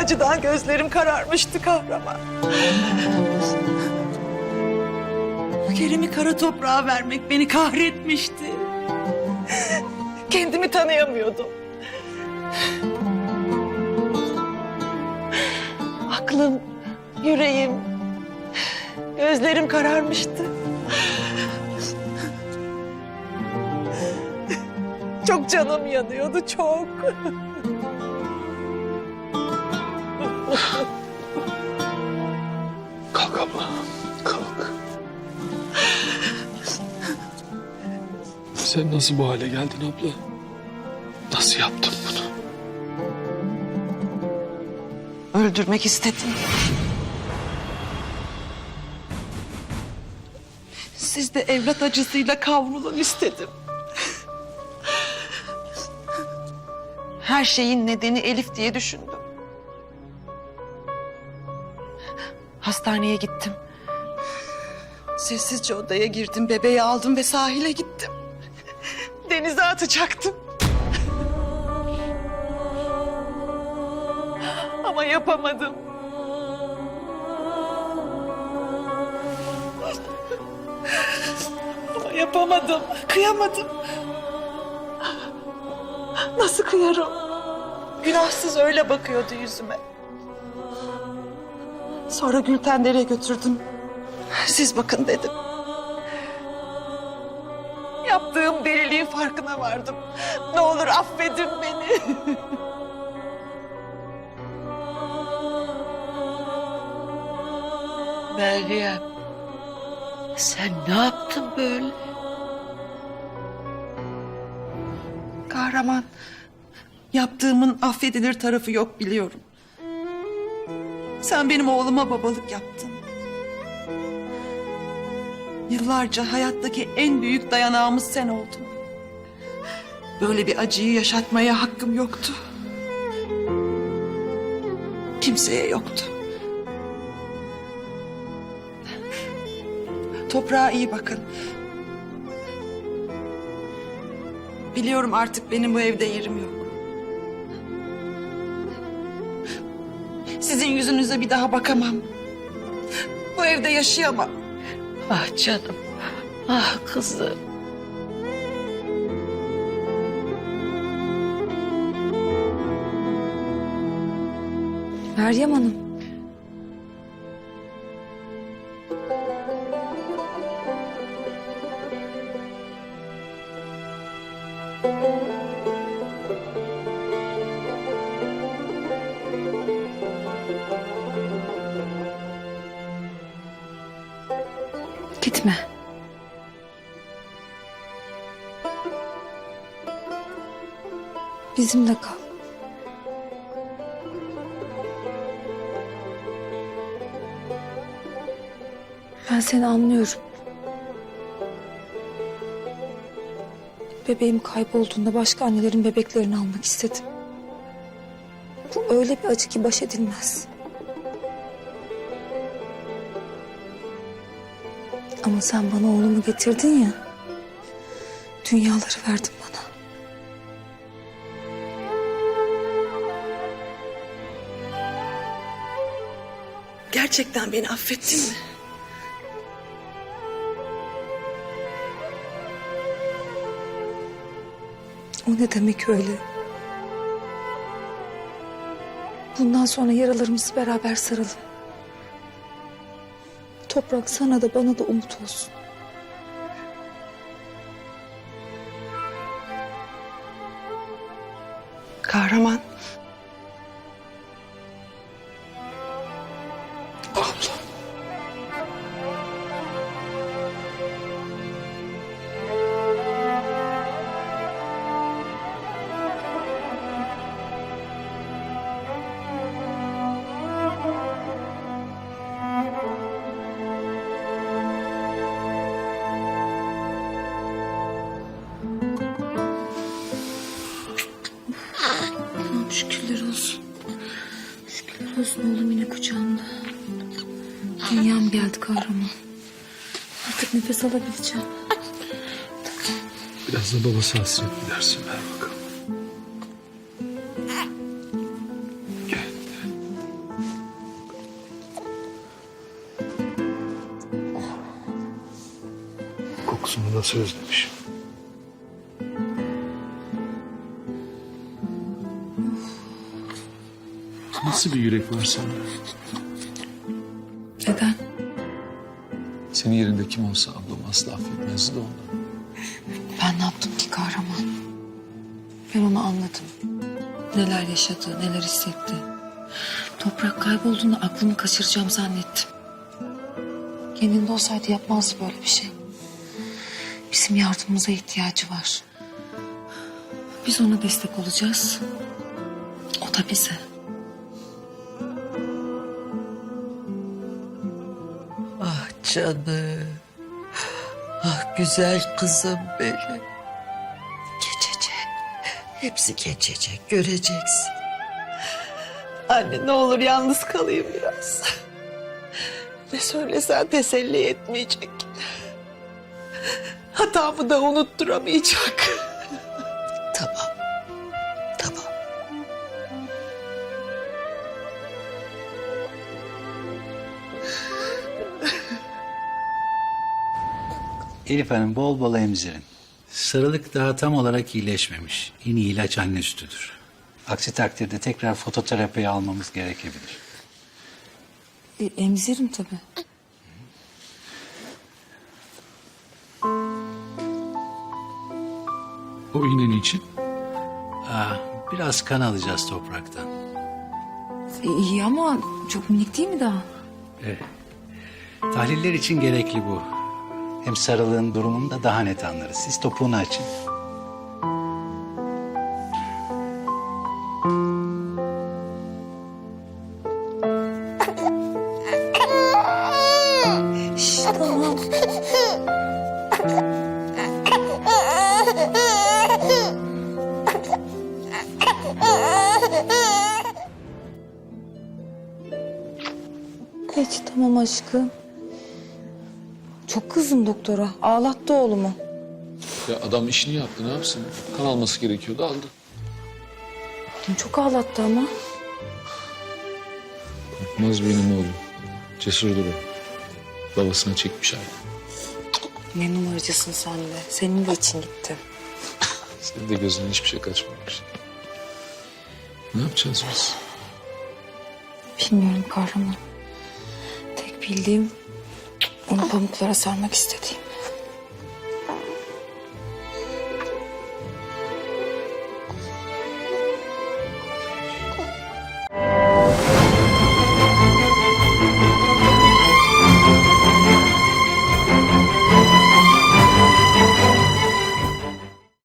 Acıdan gözlerim kararmıştı kahraman. Kerim'i kara toprağa vermek beni kahretmişti. Kendimi tanıyamıyordum. Aklım, yüreğim, gözlerim kararmıştı. Çok canım yanıyordu, çok. Sen nasıl bu hale geldin abla? Nasıl yaptın bunu? Öldürmek istedim. Siz de evlat acısıyla kavrulun istedim. Her şeyin nedeni Elif diye düşündüm. Hastaneye gittim. Sessizce odaya girdim, bebeği aldım ve sahile gittim. Denize atacaktım. Ama yapamadım. Ama yapamadım. Kıyamadım. Nasıl kıyarım? Günahsız öyle bakıyordu yüzüme. Sonra Gültender'e götürdüm. Siz bakın dedim. Yaptığım deliliğin farkına vardım. Ne olur affedin beni. Meryem. Sen ne yaptın böyle? Kahraman, yaptığımın affedilir tarafı yok biliyorum. Sen benim oğluma babalık yaptın. Yıllarca hayattaki en büyük dayanağımız sen oldun. Böyle bir acıyı yaşatmaya hakkım yoktu. Kimseye yoktu. Toprağa iyi bakın. Biliyorum artık benim bu evde yerim yok. Sizin yüzünüze bir daha bakamam. Bu evde yaşayamam. Ah canım. Ah kızım. Meryem Hanım. Gitme. Bizimle kal. Ben seni anlıyorum. Bebeğim kaybolduğunda başka annelerin bebeklerini almak istedim. Bu öyle bir acı ki baş edilmez. Ama sen bana oğlumu getirdin ya. Dünyaları verdin bana. Gerçekten beni affettin mi? O ne demek öyle? Bundan sonra yaralarımızı beraber saralım. Toprak sana da bana da umut olsun. Kahraman. Hüsnü oğlum yine kucağımda. Dünyam geldi kahraman. Artık nefes alabileceğim. Biraz da babası hasret gidersin ver bakalım. Gel. Kokusunu nasıl özlemişim. Nasıl bir yürek var sende? Neden? Senin yerinde kim olsa ablam asla affetmezdi de ondan. Ben ne yaptım ki kahraman? Ben onu anladım. Neler yaşadı, neler hissetti. Toprak kaybolduğunda aklımı kaçıracağım zannettim. Kendinde olsaydı yapmazdı böyle bir şey. Bizim yardımımıza ihtiyacı var. Biz ona destek olacağız. O da bize. Canım. Ah güzel kızım benim. Geçecek. Hepsi geçecek. Göreceksin. Anne ne olur yalnız kalayım biraz. Ne söylesen teselli etmeyecek. Hatamı da unutturamayacak. Elif Hanım bol bol emzirin. Sarılık daha tam olarak iyileşmemiş. En iyi ilaç anne sütüdür. Aksi takdirde tekrar fototerapi almamız gerekebilir. E, emzirim tabii. O iğne için? Aa, biraz kan alacağız topraktan. E, iyi ama çok minik değil mi daha? Tahliller için gerekli bu. Hem sarılığın durumunu da daha net anlarız. Siz topuğunu açın. Şşş, tamam. Aşkım. Çok kızdım doktora. Ağlattı oğlumu. Ya adam işini yaptı ne yapsın? Kan alması gerekiyordu aldı. Çok ağlattı ama. Korkmaz benim oğlum. Cesurdur o. Babasına çekmiş abi. Ne numaracısın sen de. Senin de için gitti. Senin de gözünden hiçbir şey kaçmamış. Ne yapacağız biz? Bilmiyorum kahraman. Tek bildiğim onu pamuklara sarmak istediğim.